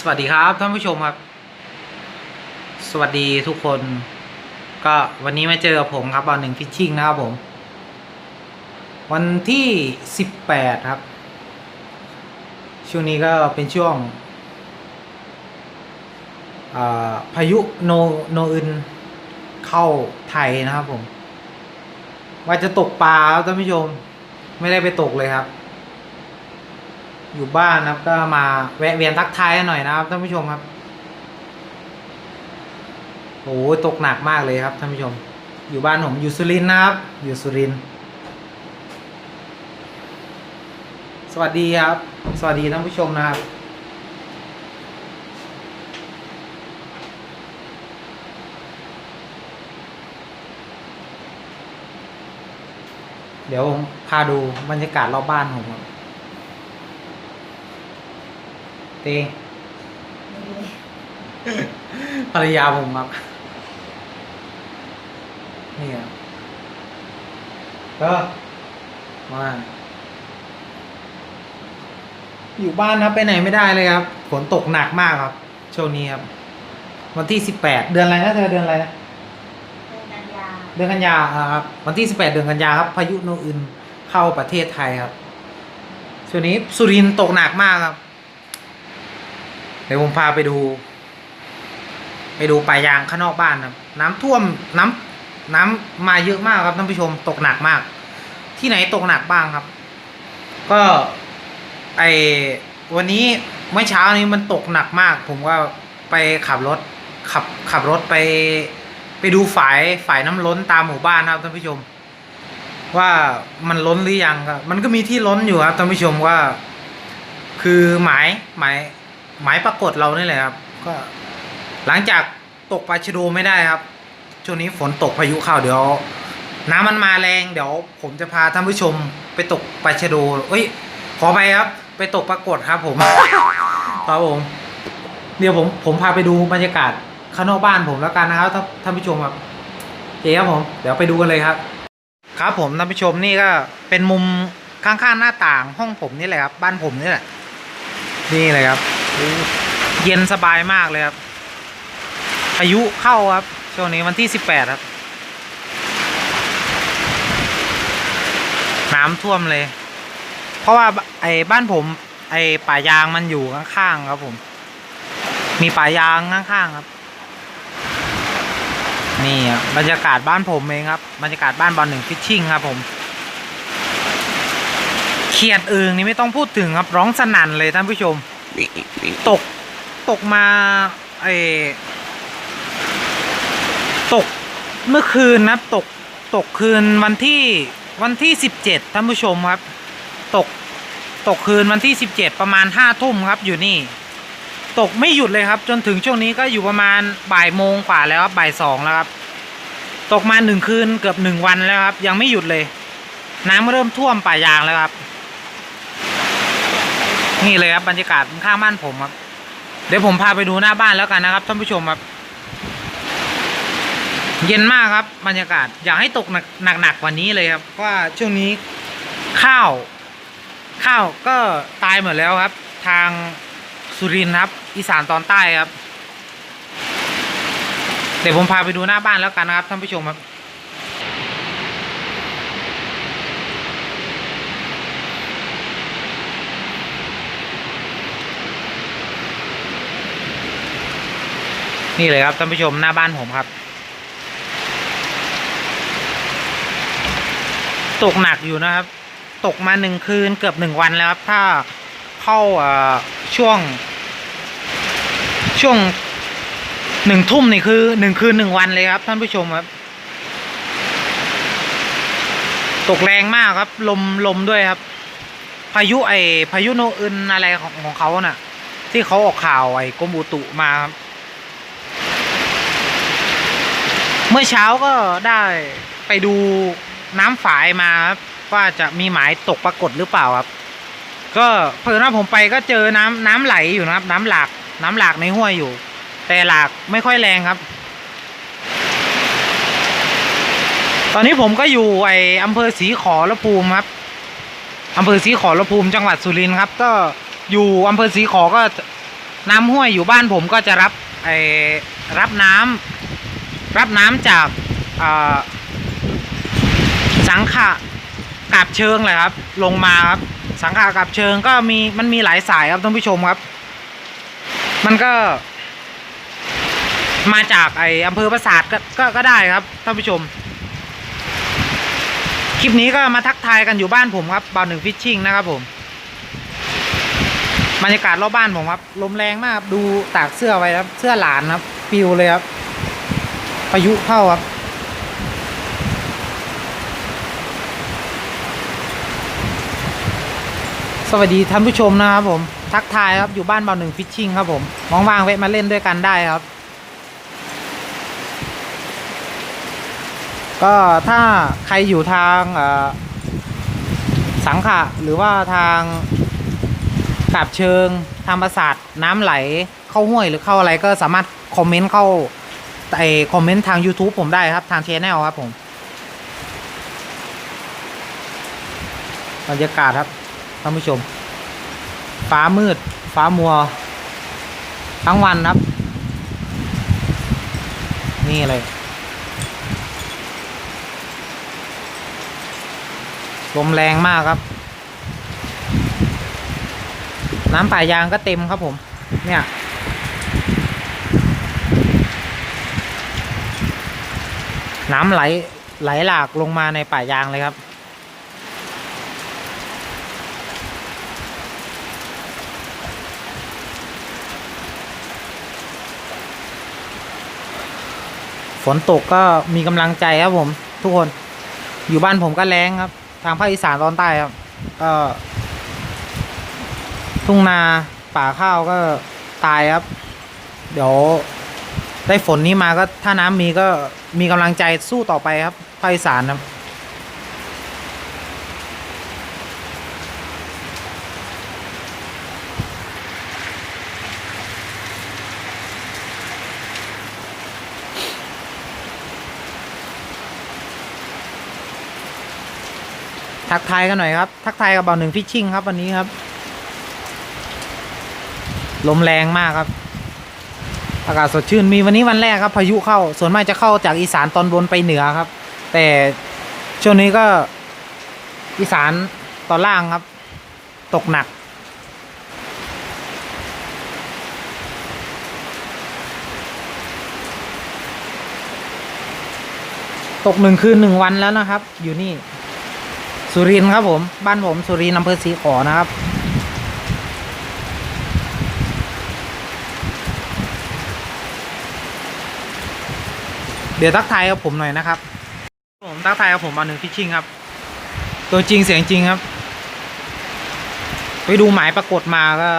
สวัสดีครับท่านผู้ชมครับ สวัสดีทุกคน ก็วันนี้มาเจอกับผมครับบอลหนึ่งฟิชชิ่งนะครับผม วันที่สิบแปดครับ ช่วงนี้ก็เป็นช่วงาพายุโนโนอึนเข้าไทยนะครับผม ว่าจะตกปลาครับท่านผู้ชม ไม่ได้ไปตกเลยครับ อยู่บ้านนะครับ ก็มาแวะเวียนทักทายกันหน่อยนะครับท่านผู้ชมครับโอ้ตกหนักมากเลยครับท่านผู้ชม อยู่บ้านผมอยู่สุรินทร์นะครับ อยู่สุรินทร์สวัสดีครับ สวัสดีท่านผู้ชมนะครับเดี๋ยวพาดูบรรยากาศรอบบ้านผมครับ เตงภรรยาผมครับนี่ครับก็มาอยู่บ้านครับไปไหนไม่ได้เลยครับฝนตกหนักมากครับช่วงนี้ครับ วันที่สิบแปดเดือนอะไรนะเธอเดือนอะไรนะเป็นกันยาเดือนกันยาครับ วันที่สิบแปดเดือนกันยาครับ พายุโนอึนเข้าประเทศไทยครับช่วงนี้สุรินตกหนักมากครับ เดี๋ยวผมพาไปดู ไปดูป่ายางข้างนอกบ้านครับ น้ำท่วมน้ำน้ำมาเยอะมากครับท่านผู้ชมตกหนักมาก ที่ไหนตกหนักบ้างครับ ก็ไอวันนี้เมื่อเช้านี้มันตกหนักมาก ผมก็ไปขับรถขับขับรถไป ไปดูฝายฝายน้ำล้นตามหมู่บ้านครับท่านผู้ชม ว่ามันล้นหรือยังครับมันก็มีที่ล้นอยู่ครับท่านผู้ชมว่า คือหมายหมาย หมายปรากฏเรานี่แหละครับ ก็หลังจากตกปลาชะโดไม่ได้ครับ ช่วงนี้ฝนตกพายุเข้าเดี๋ยว น้ำมันมาแรงเดี๋ยว ผมจะพาท่านผู้ชมไปตกปลาชะโดเอ้ย ขอไปครับ ไปตกปรากฏครับ ผมครับผมเดี๋ยวผมผมพาไปดูบรรยากาศข้างนอกบ้านผมแล้วกันนะครับท่านท่านผู้ชมครับโอเคครับผม เดี๋ยวไปดูกันเลยครับ ครับผมท่านผู้ชมนี่ก็เป็นมุมข้างๆหน้าต่างห้องผมนี่แหละครับ บ้านผมนี่แหละ นี่เลยครับ เย็นสบายมากเลยครับพายุเข้าครับ ช่วงนี้วันที่สิบแปดครับ น้ำท่วมเลย เพราะว่าไอ้บ้านผม ไอ้ป่ายางมันอยู่ข้างๆครับผม มีป่ายางข้างๆครับ นี่ครับบรรยากาศบ้านผมเองครับ บรรยากาศบ้านบอลหนึ่งฟิชชิ่งครับผมเขียดเอิงนี่ไม่ต้องพูดถึงครับร้องสนั่นเลยท่านผู้ชม ตกตกมาไอตกเมื่อคืนนะตกตกคืนวันที่วันที่สิบเจ็ดท่านผู้ชมครับ ตกตกคืนวันที่สิบเจ็ดประมาณห้าทุ่มครับอยู่นี่ ตกไม่หยุดเลยครับ จนถึงช่วงนี้ก็อยู่ประมาณบ่ายโมงกว่าแล้วครับบ่ายสองแล้วครับ ตกมาหนึ่งคืนเกือบหนึ่งวันแล้วครับ ยังไม่หยุดเลย น้ำเริ่มท่วมป่ายางแล้วครับ นี่เลยครับบรรยากาศข้างบ้านผมครับ เดี๋ยวผมพาไปดูหน้าบ้านแล้วกันนะครับท่านผู้ชมครับ เย็นมากครับ บรรยากาศอยากให้ตกหนักหนักๆกว่านี้เลยครับเพราะว่าช่วงนี้ข้าว ข้าวก็ตายหมดแล้วครับ ทางสุรินทร์ครับ อีสานตอนใต้ครับ เดี๋ยวผมพาไปดูหน้าบ้านแล้วกันนะครับท่านผู้ชมครับ นี่เลยครับท่านผู้ชมหน้าบ้านผมครับ ตกหนักอยู่นะครับ ตกมาหนึ่งคืนเกือบหนึ่งวันแล้วครับ ถ้าเข้าช่วง ช่วงหนึ่งทุ่มนี่คือหนึ่งคืนหนึ่งวันเลยครับท่านผู้ชมครับ ตกแรงมากครับ ลมลมด้วยครับ พายุไอพายุโนอึนอะไรของของเขาน่ะ ที่เขาออกข่าวไอกรมอุตุมาครับ เมื่อเช้าก็ได้ไปดูน้ำฝายมาครับว่าจะมีหมายตกปรากฏหรือเปล่าครับ ก็เพิ่นว่าผมไปก็เจอน้ำน้ำไหลอยู่นะครับ น้ำหลากน้ำหลากในห้วยอยู่ แต่หลากไม่ค่อยแรงครับ ตอนนี้ผมก็อยู่ไออำเภอศรีขอระภูมิครับอำเภอศรีขอระภูมิจังหวัดสุรินทร์ครับ ก็อยู่อำเภอศรีขอก็น้ำห้วยอยู่บ้านผมก็จะรับไอรับน้ำ รับน้ำจากสังขะกาบเชิงเลยครับ ลงมาครับสังขะกาบเชิงก็มีมันมีหลายสายครับท่านผู้ชมครับ มันก็ มาจากไออำเภอปราสาทก็ก็ก็ได้ครับท่านผู้ชม คลิปนี้ก็มาทักทายกันอยู่บ้านผมครับบาวหนึ่งฟิชชิ่งนะครับผมบรรยากาศรอบบ้านผมครับลมแรงมากครับดูตากเสื้อไว้ครับ เสื้อหลานครับ ปิวเลยครับ พายุเข้าครับ สวัสดีท่านผู้ชมนะครับผม ทักทายครับอยู่บ้านเบาหนึ่งฟิชชิ่งครับผมว่างๆแวะมาเล่นด้วยกันได้ครับ ก็ถ้าใครอยู่ทางสังขะหรือว่าทางกาบเชิงทางปราสาทน้ำไหลเข้าห้วยหรือเข้าอะไรก็สามารถคอมเมนต์เข้า ไอคอมเมนต์ทาง YouTube ผมได้ครับทางชแนลครับผมบรรยากาศครับท่านผู้ชม ฟ้ามืด ฟ้ามัว ทั้งวันครับ นี่เลยลมแรงมากครับ น้ำป่ายางก็เต็มครับผม เนี่ย น้ำไหลไหลหลากลงมาในป่ายางเลยครับ ฝนตกก็มีกำลังใจครับผมทุกคนอยู่บ้านผมก็แรงครับ ทางภาคอีสานตอนใต้ครับ ก็ทุ่งนาป่าข้าวก็ตายครับ เดี๋ยว ได้ฝนนี้มาก็ถ้าน้ำมีก็มีกำลังใจสู้ต่อไปครับภาคอีสานครับทักทายกันหน่อยครับ ทักทายกับเบาหนึ่งฟิชชิ่งครับวันนี้ครับ ลมแรงมากครับ อากาศสดชื่นมีวันนี้วันแรกครับ พายุเข้า ส่วนมากจะเข้าจากอีสานตอนบนไปเหนือครับ แต่ช่วงนี้ก็อีสานตอนล่างครับ ตกหนัก ตกหนึ่งคืนหนึ่งวันแล้วนะครับ อยู่นี่ สุรินทร์ครับผม บ้านผมสุรินทร์อำเภอศรีขอนะครับ เดี๋ยวทักทายกับผมหน่อยนะครับ ผมทักทายกับผมมาหนึ่งฟิชชิ่งครับ ตัวจริงเสียงจริงครับ ไปดูหมายปรากฏมาก็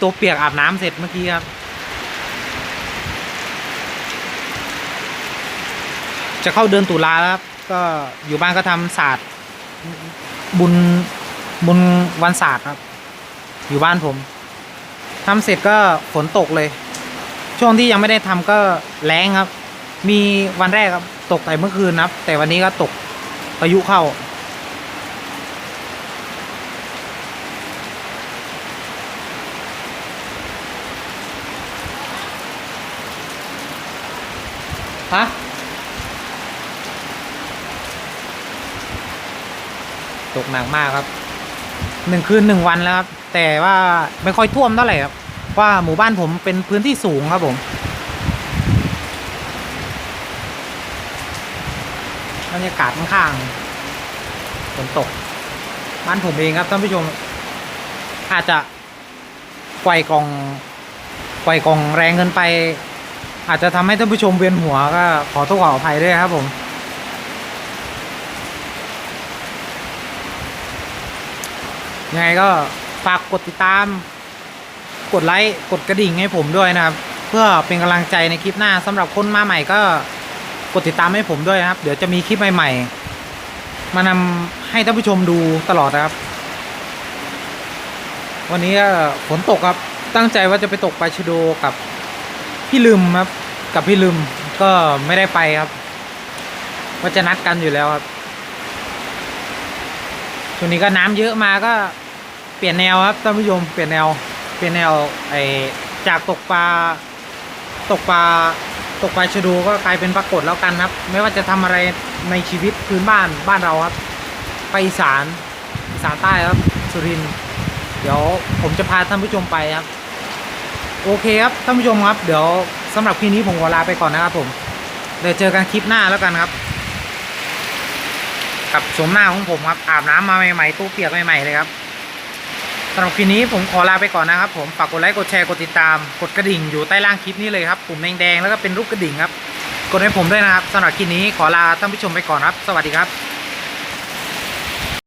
ตัวเปียกอาบน้ำเสร็จเมื่อกี้ครับ จะเข้าเดือนตุลาแล้วครับ ก็อยู่บ้านก็ทำศาสตร์บุญบุญวันศาสตร์ครับ อยู่บ้านผมทำเสร็จก็ฝนตกเลย ช่วงที่ยังไม่ได้ทำก็แรงครับ มีวันแรกครับ ตกแต่เมื่อคืนนะครับ แต่วันนี้ก็ตกพายุเข้า ฮะ ตกหนักมากครับหนึ่งคืนหนึ่งวันแล้วครับ แต่ว่าไม่ค่อยท่วมเท่าไหร่ครับเพราะว่าหมู่บ้านผมเป็นพื้นที่สูงครับผม บรรยากาศข้างๆฝนตก บ้านผมเองครับท่านผู้ชม อาจจะไกวกองไกวกองแรงเกินไป อาจจะทำให้ท่านผู้ชมเวียนหัวก็ขอโทษขออภัยด้วยครับผมยังไงก็ฝากกดติดตาม กดไลค์ กดกระดิ่งให้ผมด้วยนะครับ เพื่อเป็นกำลังใจในคลิปหน้าสำหรับคนมาใหม่ก็ กดติดตามให้ผมด้วยนะครับ เดี๋ยวจะมีคลิปใหม่ๆ มานำให้ท่านผู้ชมดูตลอดนะครับ วันนี้ฝนตกครับตั้งใจว่าจะไปตกปลาชโดกับพี่ลืมครับ กับพี่ลืมก็ไม่ได้ไปครับว่าจะนัดกันอยู่แล้วครับช่วงนี้ก็น้ำเยอะมาก็เปลี่ยนแนวครับท่านผู้ชมเปลี่ยนแนวเปลี่ยนแนวไอจากตกปลาตกปลา ตกปลาชะดูก็กลายเป็นปรากฏแล้วกันครับ ไม่ว่าจะทำอะไรในชีวิตพื้นบ้านบ้านเราครับ ไปอีสานอีสานใต้ครับ สุรินเดี๋ยวผมจะพาท่านผู้ชมไปครับ โอเคครับท่านผู้ชมครับ เดี๋ยวสำหรับคลิปนี้ผมขอลาไปก่อนนะครับผมเดี๋ยวเจอกันคลิปหน้าแล้วกันครับกับชมหน้าของผมครับอาบน้ำมาใหม่ๆตู้เปียกใหม่ๆเลยครับ สำหรับคลิปนี้ผมขอลาไปก่อนนะครับ ผมฝากกดไลค์กดแชร์กดติดตาม กดกระดิ่งอยู่ใต้ล่างคลิปนี้เลยครับปุ่มแดงๆแล้วก็เป็นรูปกระดิ่งครับ กดให้ผมด้วยนะครับสำหรับคลิปนี้ขอลาท่านผู้ชมไปก่อนครับ สวัสดีครับ